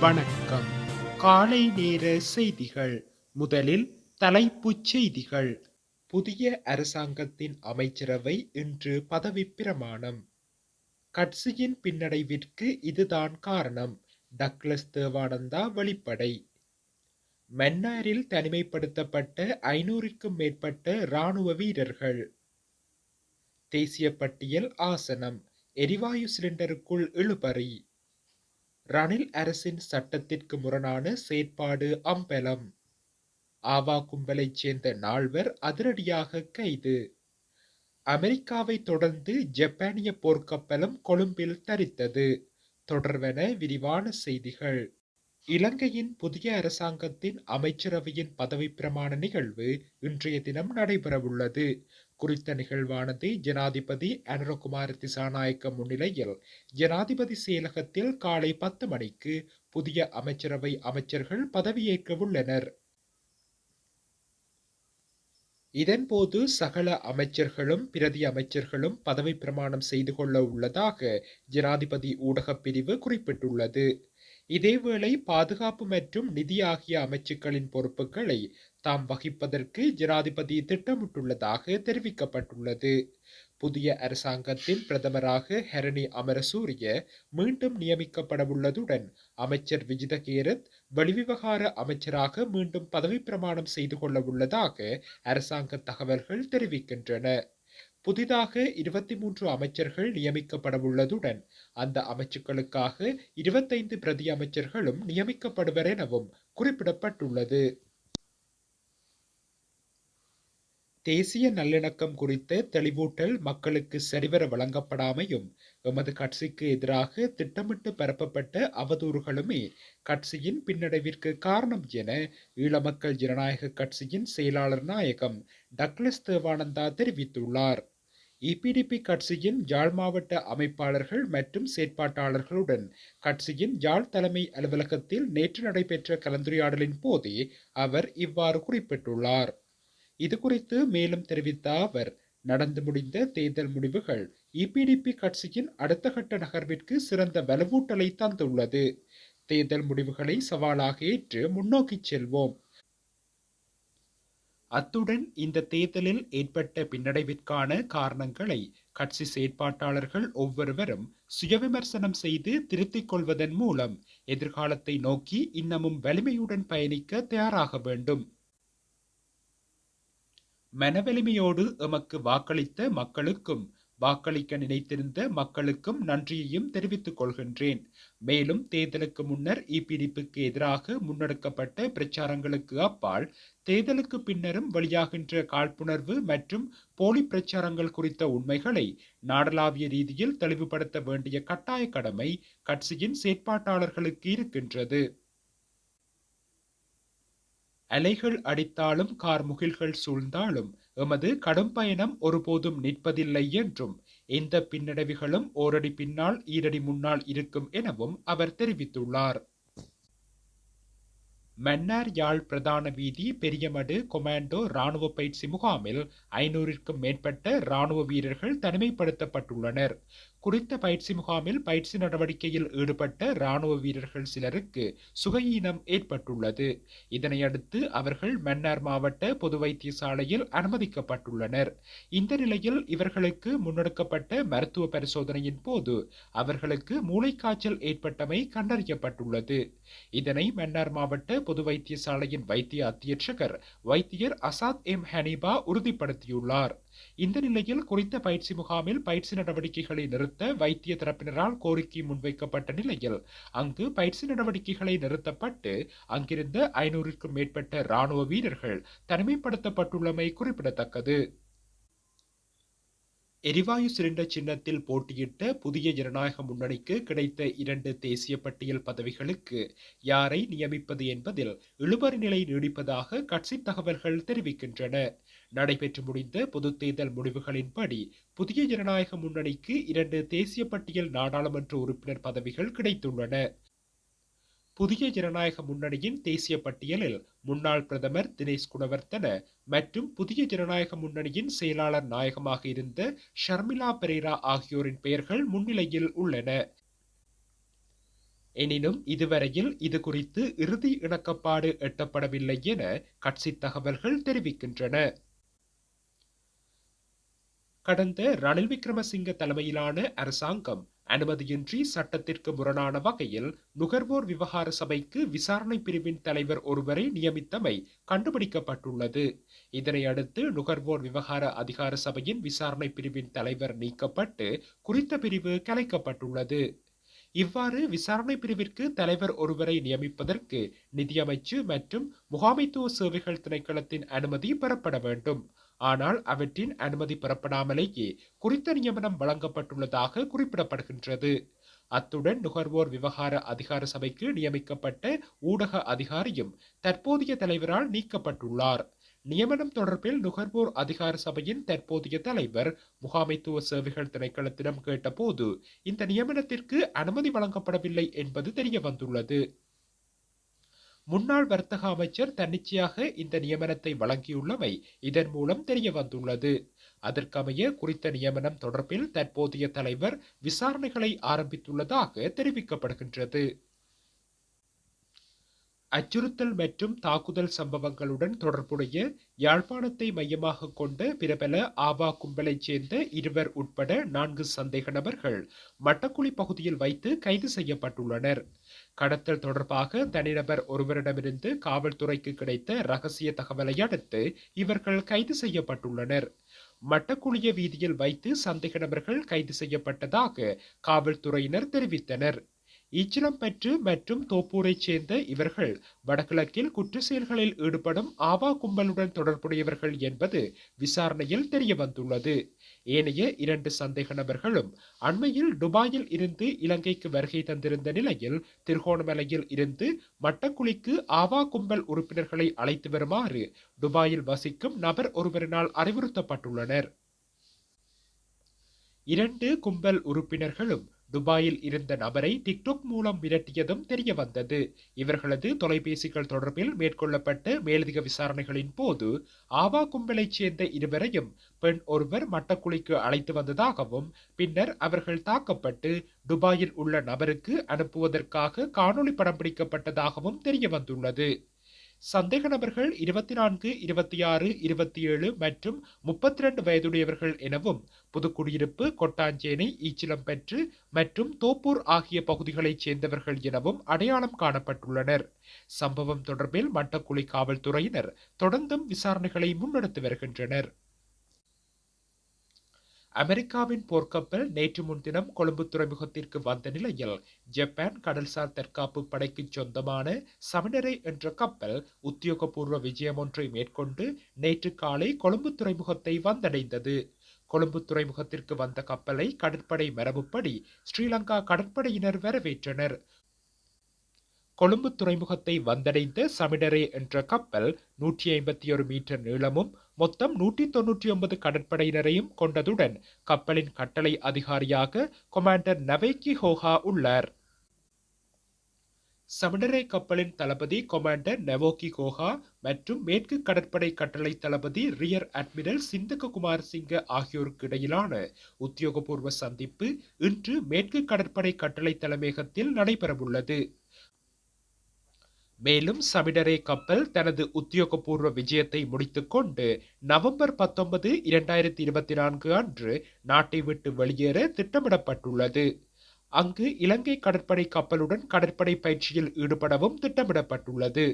வணக்கம். காலை நேர செய்திகள். முதலில் தலைப்புச் செய்திகள். புதிய அரசாங்கத்தின் அமைச்சரவை இன்று பதவி பிரமாணம். கட்சியின் பின்னடைவிற்கு இதுதான் காரணம். டக்ளஸ் தேவானந்தா வெளிப்படை. மன்னாரில் தனிமைப்படுத்தப்பட்ட ஐநூறுக்கும் மேற்பட்ட இராணுவ வீரர்கள். தேசிய பட்டியல் ஆசனம். எரிவாயு சிலிண்டருக்குள் இழுபறி. ரணில் அரசின் சட்டத்திற்கு முரணான செயற்பாடு அம்பலம். ஆவா கும்பலைச் சேர்ந்த நால்வர் அதிரடியாக கைது. அமெரிக்காவை தொடர்ந்து ஜப்பானிய போர்க்கப்பலும் கொழும்பில் தரித்தது. தொடர்வென விரிவான செய்திகள். இலங்கையின் புதிய அரசாங்கத்தின் அமைச்சரவையின் பதவி பிரமாண நிகழ்வு இன்றைய தினம் நடைபெறவுள்ளது. குறித்த நிகழ்வானது ஜனாதிபதி அனுரகுமார திசாநாயக்க முன்னிலையில். ஜனாதிபதி செயலகத்தில் காலை பத்து மணிக்கு புதிய அமைச்சரவை அமைச்சர்கள் பதவியேற்க இதன்போது சகல அமைச்சர்களும் பிரதி அமைச்சர்களும் பதவி பிரமாணம் செய்து கொள்ள உள்ளதாக ஜனாதிபதி ஊடகப் பிரிவு குறிப்பிட்டுள்ளது. இதேவேளை பாதுகாப்பு மற்றும் நிதி ஆகிய அமைச்சுக்களின் பொறுப்புகளை தாம் வகிப்பதற்கு ஜனாதிபதி திட்டமிட்டுள்ளதாக தெரிவிக்கப்பட்டுள்ளது. புதிய அரசாங்கத்தின் பிரதமராக ஹரணி அமரசூரிய மீண்டும் நியமிக்கப்படவுள்ளதுடன் அமைச்சர் விஜித கேரத் வெளிவிவகார அமைச்சராக மீண்டும் பதவி பிரமாணம் செய்து கொள்ள உள்ளதாக அரசாங்க தகவல்கள் தெரிவிக்கின்றன. புதிதாக இருபத்தி மூன்று அமைச்சர்கள் நியமிக்கப்படவுள்ளதுடன் அந்த அமைச்சுக்களுக்காக இருபத்தைந்து பிரதி அமைச்சர்களும் நியமிக்கப்படுவர் எனவும் குறிப்பிடப்பட்டுள்ளது. தேசிய நல்லிணக்கம் குறித்த தெளிவூட்டல் மக்களுக்கு சரிவர வழங்கப்படாமையும் எமது கட்சிக்கு எதிராக திட்டமிட்டு பரப்பப்பட்ட அவதூறுகளுமே கட்சியின் பின்னடைவிற்கு காரணம் என ஈழமக்கள் ஜனநாயக கட்சியின் செயலாளர் நாயகம் டக்ளஸ் தேவானந்தா தெரிவித்துள்ளார். இபிடிபி கட்சியின் யாழ் மாவட்ட அமைப்பாளர்கள் மற்றும் செயற்பாட்டாளர்களுடன் கட்சியின் யாழ் தலைமை அலுவலகத்தில் நேற்று நடைபெற்ற கலந்துரையாடலின் போதே அவர் இவ்வாறு குறிப்பிட்டுள்ளார். இது குறித்து மேலும் தெரிவித்த அவர் நடந்து முடிந்த தேர்தல் முடிவுகள் இபிடிபி கட்சியின் அடுத்த கட்ட நகர்விற்கு சிறந்த வலுவூட்டலை தந்துள்ளது. தேர்தல் முடிவுகளை சவாலாக ஏற்று முன்னோக்கி செல்வோம். அத்துடன் இந்த தேர்தலில் ஏற்பட்ட பின்னடைவிற்கான காரணங்களை கட்சி செயற்பாட்டாளர்கள் ஒவ்வொருவரும் சுயவிமர்சனம் செய்து திருத்திக் கொள்வதன் மூலம் எதிர்காலத்தை நோக்கி இன்னமும் வலிமையுடன் பயணிக்க தயாராக வேண்டும். மனவலிமையோடு எமக்கு வாக்களித்த மக்களுக்கும் வாக்களிக்க நினைத்திருந்த மக்களுக்கும் நன்றியையும் தெரிவித்துக் கொள்கின்றேன். மேலும் தேர்தலுக்கு முன்னர் இப்பிடிப்புக்கு எதிராக முன்னெடுக்கப்பட்ட பிரச்சாரங்களுக்கு அப்பால் தேர்தலுக்கு பின்னரும் வெளியாகின்ற காழ்ப்புணர்வு மற்றும் போலி பிரச்சாரங்கள் குறித்த உண்மைகளை நாடளாவிய ரீதியில் தெளிவுபடுத்த வேண்டிய கட்டாய கடமை கட்சியின் செயற்பாட்டாளர்களுக்கு இருக்கின்றது. அலைகள் அடித்தாலும் கார் முகில்கள் சூழ்ந்தாலும் எமது கடும் பயணம் ஒருபோதும் நிற்பதில்லை என்றும் எந்த பின்னடைவுகளும் ஓரடி பின்னால் ஈரடி முன்னால் இருக்கும் எனவும் அவர் தெரிவித்துள்ளார். மன்னார் யாழ் பிரதான வீதி பெரியமடு கொமாண்டோ ராணுவ பயிற்சி முகாமில் ஐநூறிற்கும் மேற்பட்ட ராணுவ வீரர்கள் தனிமைப்படுத்தப்பட்டுள்ளனர். குறித்த பயிற்சி முகாமில் பயிற்சி நடவடிக்கையில் ஈடுபட்ட ராணுவ வீரர்கள் சிலருக்கு சுகையீனம் ஏற்பட்டுள்ளது. இதனையடுத்து அவர்கள் மன்னார் மாவட்ட பொது வைத்தியசாலையில் அனுமதிக்கப்பட்டுள்ளனர். இந்த நிலையில் இவர்களுக்கு முன்னெடுக்கப்பட்ட மருத்துவ பரிசோதனையின் போது அவர்களுக்கு மூளைக்காய்ச்சல் ஏற்பட்டமை கண்டறியப்பட்டுள்ளது. இதனை மன்னார் மாவட்ட பொது வைத்தியசாலையின் வைத்திய அத்தியட்சகர் வைத்தியர் அசாத் எம் ஹனீபா உறுதிப்படுத்தியுள்ளார். இந்த நிலையில் குறித்த பயிற்சி முகாமில் பயிற்சி நடவடிக்கைகளை நிறுத்த வைத்திய தரப்பினரால் கோரிக்கை முன்வைக்கப்பட்ட நிலையில் அங்கு பயிற்சி நடவடிக்கைகளை நிறுத்தப்பட்டு அங்கிருந்த ஐநூறுக்கும் மேற்பட்ட ராணுவ வீரர்கள் தனிமைப்படுத்தப்பட்டுள்ளமை குறிப்பிடத்தக்கது. எரிவாயு சிலிண்டர் சின்னத்தில் போட்டியிட்ட புதிய ஜனநாயக முன்னணிக்கு கிடைத்த இரண்டு தேசிய பட்டியல் பதவிகளுக்கு யாரை நியமிப்பது என்பதில் இழுபறி நிலை நீடிப்பதாக கட்சி தகவல்கள் தெரிவிக்கின்றன. நடைபெற்று முடிந்த பொது தேர்தல் முடிவுகளின்படி புதிய ஜனநாயக முன்னணிக்கு இரண்டு தேசிய பட்டியல் நாடாளுமன்ற உறுப்பினர் பதவிகள் கிடைத்துள்ளன. புதிய ஜனநாயக முன்னணியின் தேசிய பட்டியலில் முன்னாள் பிரதமர் தினேஷ் குணவர்த்தன மற்றும் புதிய ஜனநாயக முன்னணியின் செயலாளர் நாயகமாக இருந்த ஷர்மிளா பெரேரா ஆகியோரின் பெயர்கள் முன்னிலையில் உள்ளன. எனினும் இதுவரையில் இது குறித்து இறுதி இணக்கப்பாடு எட்டப்படவில்லை என கட்சி தகவல்கள் தெரிவிக்கின்றன. கடந்த ரணில் விக்ரமசிங்க தலைமையிலான அரசாங்கம் அனுமதியின்றி சட்டத்திற்கு முரணான வகையில் நுகர்வோர் விவகார சபைக்கு விசாரணை பிரிவின் தலைவர் ஒருவரை நியமித்தமை கண்டுபிடிக்கப்பட்டுள்ளது. இதனை அடுத்து நுகர்வோர் விவகார அதிகார சபையின் விசாரணை பிரிவின் தலைவர் நீக்கப்பட்டு குறித்த பிரிவு கலைக்கப்பட்டுள்ளது. இவ்வாறு விசாரணை பிரிவிற்கு தலைவர் ஒருவரை நியமிப்பதற்கு நிதியமைச்சு மற்றும் முகாமைத்துவ சேவைகள் திணைக்களத்தின் அனுமதி பெறப்பட வேண்டும். ஆனால் அவற்றின் அனுமதி பெறப்படாமலேயே குறித்த நியமனம் வழங்கப்பட்டுள்ளதாக குறிப்பிடப்படுகின்றது. அத்துடன் நுகர்வோர் விவகார அதிகார சபைக்கு நியமிக்கப்பட்ட ஊடக அதிகாரியும் தற்போதைய தலைவரால் நீக்கப்பட்டுள்ளார். நியமனம் தொடர்பில் நுகர்வோர் அதிகார சபையின் தற்போதைய தலைவர் முகாமைத்துவ சேவைகள் திணைக்களத்திடம் கேட்டபோது இந்த நியமனத்திற்கு அனுமதி வழங்கப்படவில்லை என்பது தெரிய வந்துள்ளது முன்னாள் வர்த்தக அமைச்சர் தன்னிச்சையாக இந்த நியமனத்தை வழங்கியுள்ளமை இதன் மூலம் தெரிய வந்துள்ளது அதற்கமைய குறித்த நியமனம் தொடர்பில் தற்போதைய தலைவர் விசாரணைகளை ஆரம்பித்துள்ளதாக தெரிவிக்கப்படுகின்றது. அச்சுறுத்தல் மற்றும் தாக்குதல் சம்பவங்களுடன் தொடர்புடைய யாழ்ப்பாணத்தை மையமாக கொண்ட பிரபல ஆவா கும்பலைச் சேர்ந்த இருவர் உட்பட நான்கு சந்தேக நபர்கள் மட்டக்குழி பகுதியில் வைத்து கைது செய்யப்பட்டுள்ளனர். கடத்தல் தொடர்பாக தனிநபர் ஒருவரிடமிருந்து காவல்துறைக்கு கிடைத்த ரகசிய தகவலை அடுத்து இவர்கள் கைது செய்யப்பட்டுள்ளனர். மட்டக்குழிய வீதியில் வைத்து சந்தேக நபர்கள் கைது செய்யப்பட்டதாக காவல்துறையினர் தெரிவித்தனர். இச்சிலம்பற்று மற்றும் தோப்பூரைச் சேர்ந்த இவர்கள் வடகிழக்கில் குற்ற செயல்களில் ஈடுபடும் ஆவா கும்பலுடன் தொடர்புடையவர்கள் என்பது விசாரணையில் தெரிய வந்துள்ளது ஏனைய இரண்டு சந்தேக நபர்களும் அண்மையில் துபாயில் இருந்து இலங்கைக்கு வருகை தந்திருந்த நிலையில் திருகோணமலையில் இருந்து மட்டக்குழிக்கு ஆவா கும்பல் உறுப்பினர்களை அழைத்து வருமாறு துபாயில் வசிக்கும் நபர் ஒருவரினால் அறிவுறுத்தப்பட்டுள்ளனர். இரண்டு கும்பல் உறுப்பினர்களும் துபாயில் இருந்த நபரை டிக்டாக் மூலம் மிரட்டியதும் தெரிய வந்தது இவர்களது தொலைபேசிகள் தொடர்பில் மேற்கொள்ளப்பட்ட மேலதிக விசாரணைகளின் போது ஆவா கும்பலைச் சேர்ந்த இருவரையும் பெண் ஒருவர் மட்டக்குழிக்கு அழைத்து வந்ததாகவும் பின்னர் அவர்கள் தாக்கப்பட்டு துபாயில் உள்ள நபருக்கு அனுப்புவதற்காக காணொளி படம் பிடிக்கப்பட்டதாகவும் தெரிய வந்துள்ளது சந்தேக நபர்கள் இருபத்தி நான்கு இருபத்தி ஆறு இருபத்தி ஏழு மற்றும் முப்பத்தி ரெண்டு வயதுடையவர்கள் எனவும் புதுக்குடியிருப்பு கொட்டாஞ்சேனை ஈச்சிலம்பெற்று மற்றும் தோப்பூர் ஆகிய பகுதிகளைச் சேர்ந்தவர்கள் எனவும் அடையாளம் காணப்பட்டுள்ளனர். சம்பவம் தொடர்பில் மட்டக்குழி காவல்துறையினர் தொடர்ந்தும் விசாரணைகளை முன்னெடுத்து வருகின்றனர். அமெரிக்காவின் போர்க்கப்பல் நேற்று முன்தினம் கொழும்பு துறைமுகத்திற்கு வந்த நிலையில் ஜப்பான் கடல்சார் தற்காப்பு படைக்கு சொந்தமான சமணரை என்ற கப்பல் உத்தியோகபூர்வ விஜயம் ஒன்றை மேற்கொண்டு நேற்று காலை கொழும்பு துறைமுகத்தை வந்தடைந்தது. கொழும்பு துறைமுகத்திற்கு வந்த கப்பலை கடற்படை மரபுப்படி ஸ்ரீலங்கா கடற்படையினர் வரவேற்றனர். கொழும்பு துறைமுகத்தை வந்தடைந்த சமிடரே என்ற கப்பல் நூற்றி ஐம்பத்தி ஒரு மீட்டர் நீளமும் மொத்தம் நூற்றி தொன்னூற்றி ஒன்பது கடற்படையினரையும் கொண்டதுடன் கப்பலின் கட்டளை அதிகாரியாக கொமாண்டர் நவேக்கி ஹோஹா உள்ளார். சமணரை கப்பலின் தளபதி கொமாண்டர் நவோகி கோஹா மற்றும் மேற்கு கடற்படை கட்டளை தளபதி ரியர் அட்மிரல் சிந்துக குமார் சிங்க ஆகியோருக்கு இடையிலான உத்தியோகபூர்வ சந்திப்பு இன்று மேற்கு கடற்படை கட்டளை தலைமையகத்தில் நடைபெறவுள்ளது. மேலும் சமிடரே கப்பல் தனது உத்தியோகபூர்வ விஜயத்தை முடித்துக்கொண்டு நவம்பர் பத்தொன்பது இரண்டாயிரத்தி இருபத்தி நான்கு அன்று நாட்டை விட்டு வெளியேற திட்டமிடப்பட்டுள்ளது. அங்கு இலங்கை கடற்படை கப்பலுடன் கடற்படை பயிற்சியில் ஈடுபடவும் திட்டமிடப்பட்டுள்ளது.